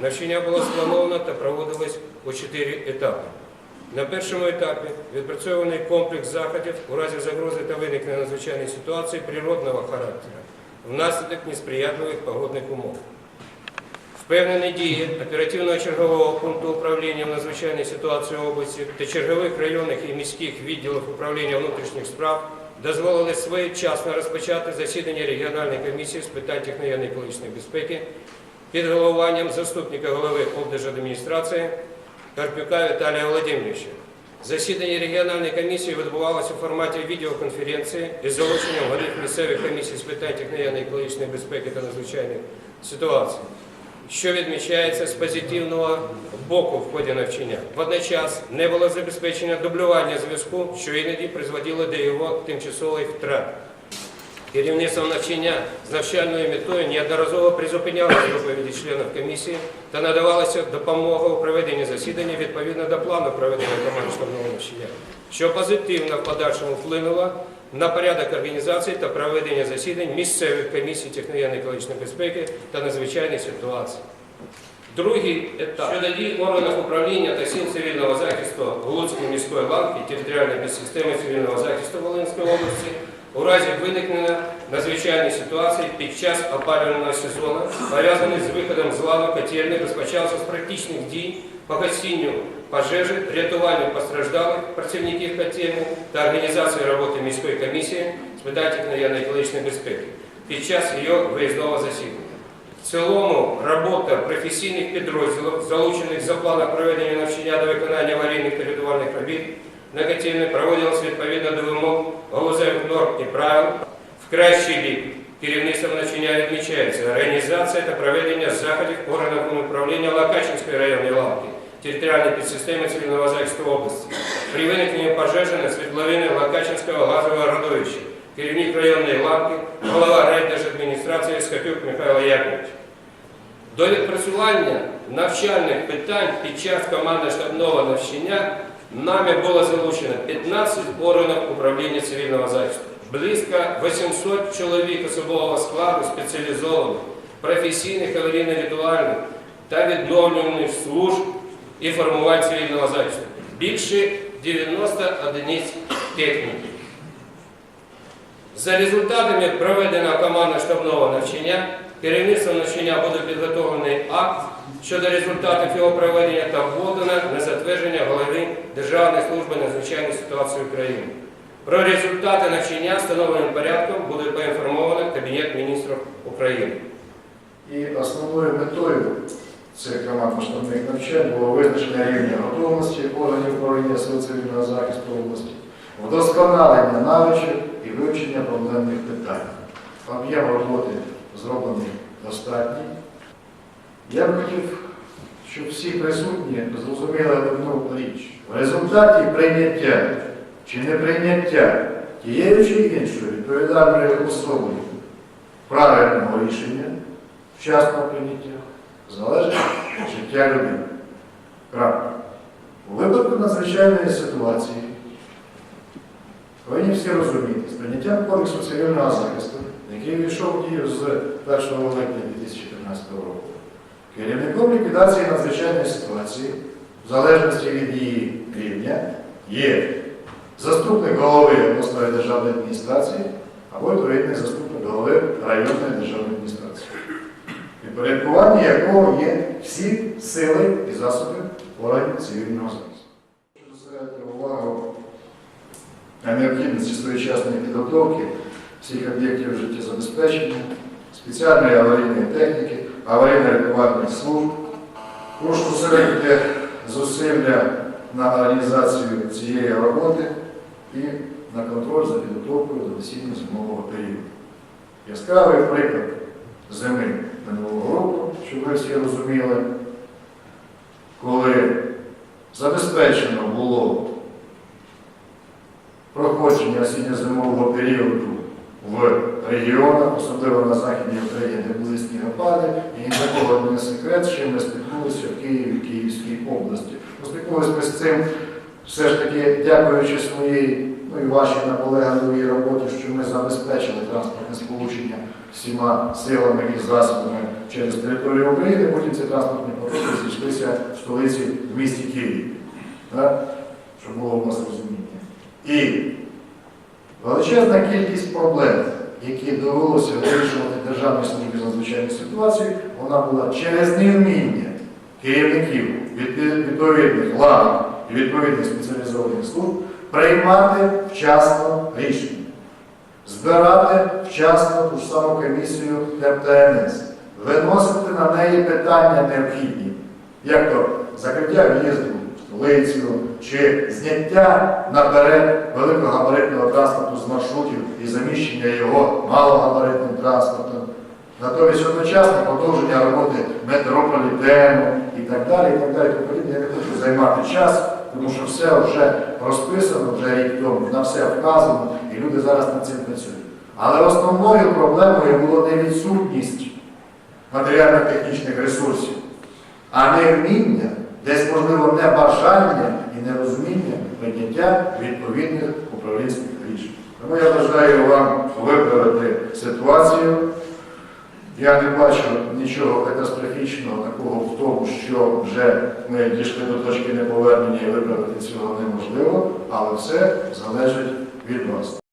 Навчання було сплановано та проводилось у чотири етапи. На першому етапі відпрацьований комплекс заходів у разі загрози та виникнення надзвичайної ситуації природного характеру внаслідок несприятливих погодних умов. Впевнені дії оперативного чергового пункту управління в надзвичайній ситуації області та чергових районних і міських відділів управління внутрішніх справ дозволили своєчасно розпочати засідання регіональної комісії з питань техногенної екологічної безпеки під головуванням заступника голови облдержадміністрації Карпюка Віталія Володимировича. Засідання регіональної комісії відбувалося у форматі відеоконференції із залученням голів місцевих комісій з питань техногенної екологічної безпеки та надзвичайних ситуацій що відмічається з позитивного боку в ході навчання. Водночас не було забезпечення дублювання зв'язку, що іноді призводило до його тимчасової втрати. Керівництво навчання з навчальною метою неодноразово призупинялося доповіді членів комісії та надавалася допомога у проведенні засідання відповідно до плану проведення командного навчання, що позитивно в подальшому вплинуло на порядок організації та проведення засідань місцевих комісій техногенної екологічної безпеки та надзвичайних ситуацій. Другий етап щодо дій органів управління та сил цивільного захисту Луцької міської ланки територіальної підсистеми цивільного захисту Волинської області у разі виникнення надзвичайної ситуації під час опалювального сезону, пов'язаних з виходом з ладу котельних, розпочався з практичних дій по гасінню пожежі, рятуванню постраждалих працівників котельних та організації роботи міської комісії з питань техногенної екологічної безпеки під час її виїзного засідання. В цілому робота професійних підрозділів, залучених за планом проведення навчання до виконання аварійних та рятувальних робіт на котельні, проводилась відповідно до вимог галузевих норм і правил. В кращий бік керівництвом навчання відмічається організація та проведення заходів органів управління Лакачинської районної лавки територіальної підсистеми цивільного захисту області при виникненні пожежі на світловини Лакачинського газового родовища керівник районної лавки, голова райдержадміністрації Скопюк Михайло Яковлевич. До відпрацювання навчальних питань під час командно-штабного навчання нами було залучено 15 органів управління цивільного захисту, близько 800 чоловік особового складу спеціалізованих, професійних аварійно-рятувальних та відновлювальних служб і формувань цивільного захисту. Більше 90 одиниць техніки. За результатами проведеного командно-штабного навчання керівництвом навчання буде підготовлений акт щодо результатів його проведення та вводено на затвердження голови Державної служби надзвичайної ситуації України. Про результати навчання встановленим порядком буде поінформовано Кабінет міністрів України. І основною метою цих командно-штабних навчань було визначення рівня готовності органів управління сил цивільного захисту області, вдосконалення навичок і вивчення проблемних питань. Об'єм роботи зроблений достатній. Я б хотів, щоб всі присутні зрозуміли одну річ. В результаті прийняття чи неприйняття тією чи іншою відповідальною особою правильного рішення вчасного прийняття залежить життя людини. Крапка. У випадку надзвичайної ситуації повинні всі розуміти, з прийняттям Кодексу цивільного захисту, який війшов в дію з 1 липня 2014 року, керівником ліквідації надзвичайної ситуації, в залежності від її рівня, є заступник голови обласної державної адміністрації або відповідний заступник голови районної державної адміністрації підпорядкування якого є всі сили і засоби органів цивільного захисту. Зосередити увагу на необхідності своєчасної підготовки всіх об'єктів життєзабезпечення, спеціальної аварійної техніки, аварійно-рятувальних служб. Прошу зосередити зусилля на організацію цієї роботи і на контроль за підготовкою до осінньо-зимового періоду. Яскравий приклад зими минулого року, щоб ви всі розуміли, коли забезпечено було проходження осінньо-зимового періоду в регіонах, особливо на Західній Україні, де були снігопади, і ні для кого не секрет, чим ми стикнулися в Києві, в Київській області. Ми з цим все ж таки, дякуючи своїй, ну і вашій наполегливій роботі, що ми забезпечили транспортне сполучення всіма силами і засобами через територію України, потім ці транспортні потоки зійшлися в столиці в місті Києві. Так? Щоб було у нас розуміння. І величезна кількість проблем, які довелося вирішувати Державній службі з надзвичайних ситуацій, вона була через невміння керівників відповідних лав і відповідних спеціалізованих служб приймати вчасно рішення, збирати вчасно ту ж саму комісію ТЕП-ТНС, виносити на неї питання необхідні, як то закриття в'їзду в чи зняття наперед великогабаритного транспорту з маршрутів і заміщення його малогабаритним транспортом. Натомість одночасно продовження роботи метрополітену і так далі, і так далі. подібне. Я не хочу займати час, тому що все вже розписано, вже рік тому, на все вказано, і люди зараз над цим працюють. Але основною проблемою було не відсутність матеріально-технічних ресурсів, а не вміння, десь, можливо, не бажання і нерозуміння прийняття відповідних управлінських рішень. Тому я бажаю вам виправити ситуацію. Я не бачу нічого катастрофічного такого в тому, що вже ми дійшли до точки неповернення і виправити цього неможливо, але все залежить від вас.